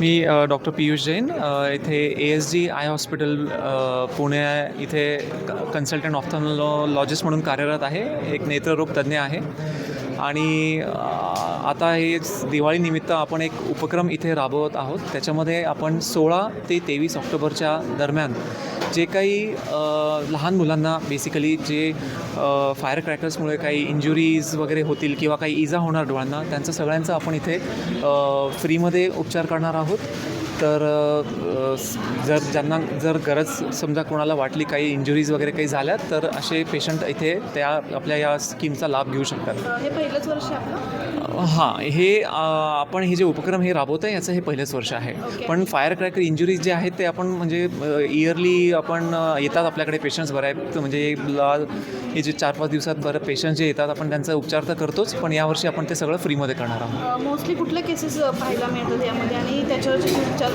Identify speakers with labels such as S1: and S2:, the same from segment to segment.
S1: मी doctor Piyush Jain इथे A S G I hospital Pune इथे consultant ऑफ्थॉलॉजिस्ट म्हणून कार्यरत आहे. एक नेत्ररोग तज्ज्ञ आहे. आणि आता हे दिवाळीनिमित्त आपण एक उपक्रम इथे राबवत आहोत. त्याच्यामध्ये आपण सोळा ते तेवीस ऑक्टोबरच्या दरम्यान जे काही लहान मुलांना बेसिकली जे फायर क्रॅकर्समुळे काही इंजुरीज वगैरे होतील किंवा काही इजा होणार डोळ्यांना त्यांचं सगळ्यांचं आपण इथे फ्रीमध्ये उपचार करणार आहोत. तर जर ज्यांना जर गरज समजा कोणाला वाटली काही इंजुरीज वगैरे काही झाल्या तर असे पेशंट इथे त्या आपल्या या स्कीमचा लाभ घेऊ शकतात.
S2: हे पहिलंच वर्ष
S1: हां हे आपण हे जे उपक्रम हे राबवत आहे याचं हे पहिलंच वर्ष आहे. पण फायर क्रॅकर इंजुरीज जे आहेत ते आपण म्हणजे इयरली आपण येतात आपल्याकडे पेशंट्स बरं आहेत म्हणजे हे जे चार पाच दिवसात बरं पेशंट्स जे येतात आपण त्यांचा उपचार तर करतोच पण यावर्षी आपण ते सगळं फ्रीमध्ये करणार आहोत.
S2: मोस्टली कुठल्या केसेस पाहायला मिळतात यामध्ये आणि त्याच्यावर जे उपचार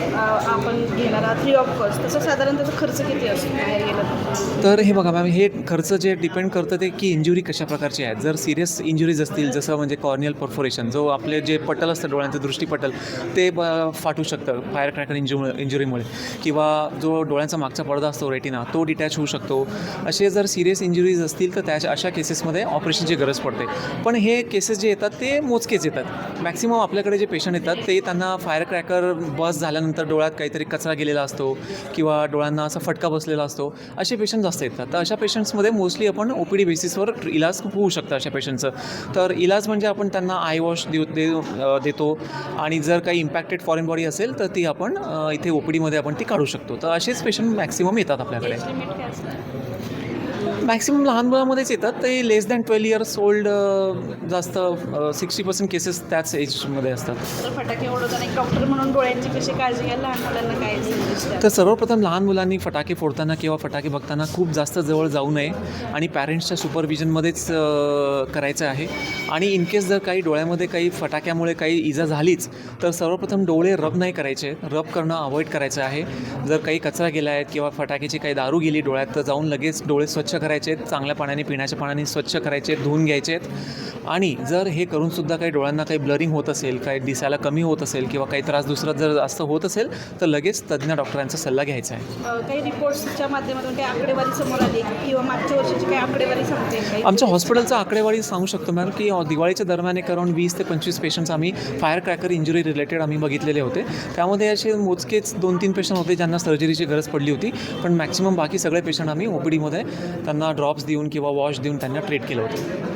S2: आपण घेणार आहात फ्री ऑफ कॉस्ट तसं साधारण त्याचा खर्च किती असतो? बाहेर गेलं तर?
S1: तर हे बघा मॅम हे खर्च जे डिपेंड करतं ते की इंजुरी कशा प्रकारची आहेत जर सिरियस इंजुरीज असतील जसं म्हणजे कॉर्नियल परफोरेशन जो आपले जे पटल असतं डोळ्यांचं दृष्टीपटल ते ब फाटू शकतं फायर क्रॅकर इंजु इंजुरीमुळे किंवा जो डोळ्यांचा मागचा पडदा असतो रेटिना तो डिटॅच होऊ शकतो. असे जर सिरियस इंजुरीज असतील तर त्या अशा केसेसमध्ये ऑपरेशनची गरज पडते. पण हे केसेस जे येतात ते मोजकेच येतात. मॅक्सिमम आपल्याकडे जे पेशंट येतात ते त्यांना फायर क्रॅकर बस झाल्यानंतर डोळ्यात काहीतरी कचरा गेलेला असतो किंवा डोळ्यांना असा फटका बसलेला असतो असे पेशंट जास्त येतात. तर अशा पेशंट्समध्ये मोस्टली आपण ओ पी डी बेसिसवर इलाज होऊ शकतं अशा पेशंटचं तर इलाज म्हणजे आपण त्यांना आय वॉश देऊ दे देतो आणि जर काही इम्पॅक्टेड फॉरेन बॉडी असेल तर ती आपण इथे ओ पी डीमध्ये आपण ती काढू शकतो. तर असेच पेशंट मॅक्सिमम येतात आपल्याकडे
S2: एज लिमिट काय असतं
S1: मॅक्सिमम लहान मुलामध्येच येतात. ते less than twelve years old जास्त सिक्स्टी पर्सेंट केसेस त्याच एजमध्ये असतात.
S2: तर फटाके उडवताना एक डॉक्टर म्हणून डोळ्यांची कशी काळजी लहान मुलांना काय
S1: तर सर्वप्रथम लहान मुलांनी फटाके फोडताना किंवा फटाके बघताना खूप जास्त जवळ जाऊ नये आणि पॅरेंट्सच्या सुपरविजनमध्येच करायचं आहे. आणि इन केस जर काही डोळ्यामध्ये काही फटाक्यामुळे काही इजा झालीच तर सर्वप्रथम डोळे रब नाही करायचे. रब करणं अवॉइड करायचं आहे. जर काही कचरा गेला आहे किंवा फटाक्याची काही दारू गेली डोळ्यात तर जाऊन लगेच डोळे स्वच्छ करायचे. आहेत चांगल्या पाण्याने पिण्याच्या पाण्याने स्वच्छ करायचे आहेत धुवून घ्यायचे. आहेत आणि जर हे करूनसुद्धा काही डोळ्यांना काही ब्लरिंग होत असेल काही दिसायला कमी होत असेल किंवा काही त्रास दुसरा जर जास्त होत असेल तर लगेच तज्ज्ञ डॉक्टरांचा सल्ला घ्यायचा आहे.
S2: काही रिपोर्ट्सच्या माध्यमातून काही आकडेवारी समोर आली किंवा मागच्या वर्षाची काही आकडेवारी सांगते
S1: आमच्या हॉस्पिटलचा आकडेवारी सांगू शकतो मॅम की दिवाळीच्या दरम्यान एक अराउंड वीस ते पंचवीस पेशंट्स आम्ही फायर क्रॅकर इंजुरी रिलेटेड आम्ही बघितलेले होते. त्यामध्ये असे मोजकेच दोन तीन पेशंट होते ज्यांना सर्जरीची गरज पडली होती पण मॅक्सिमम बाकी सगळे पेशंट आम्ही ओ पी डीमध्ये त्यांना ड्रॉप्स देऊन किंवा वॉश देऊन त्यांना ट्रीट केलं होतं.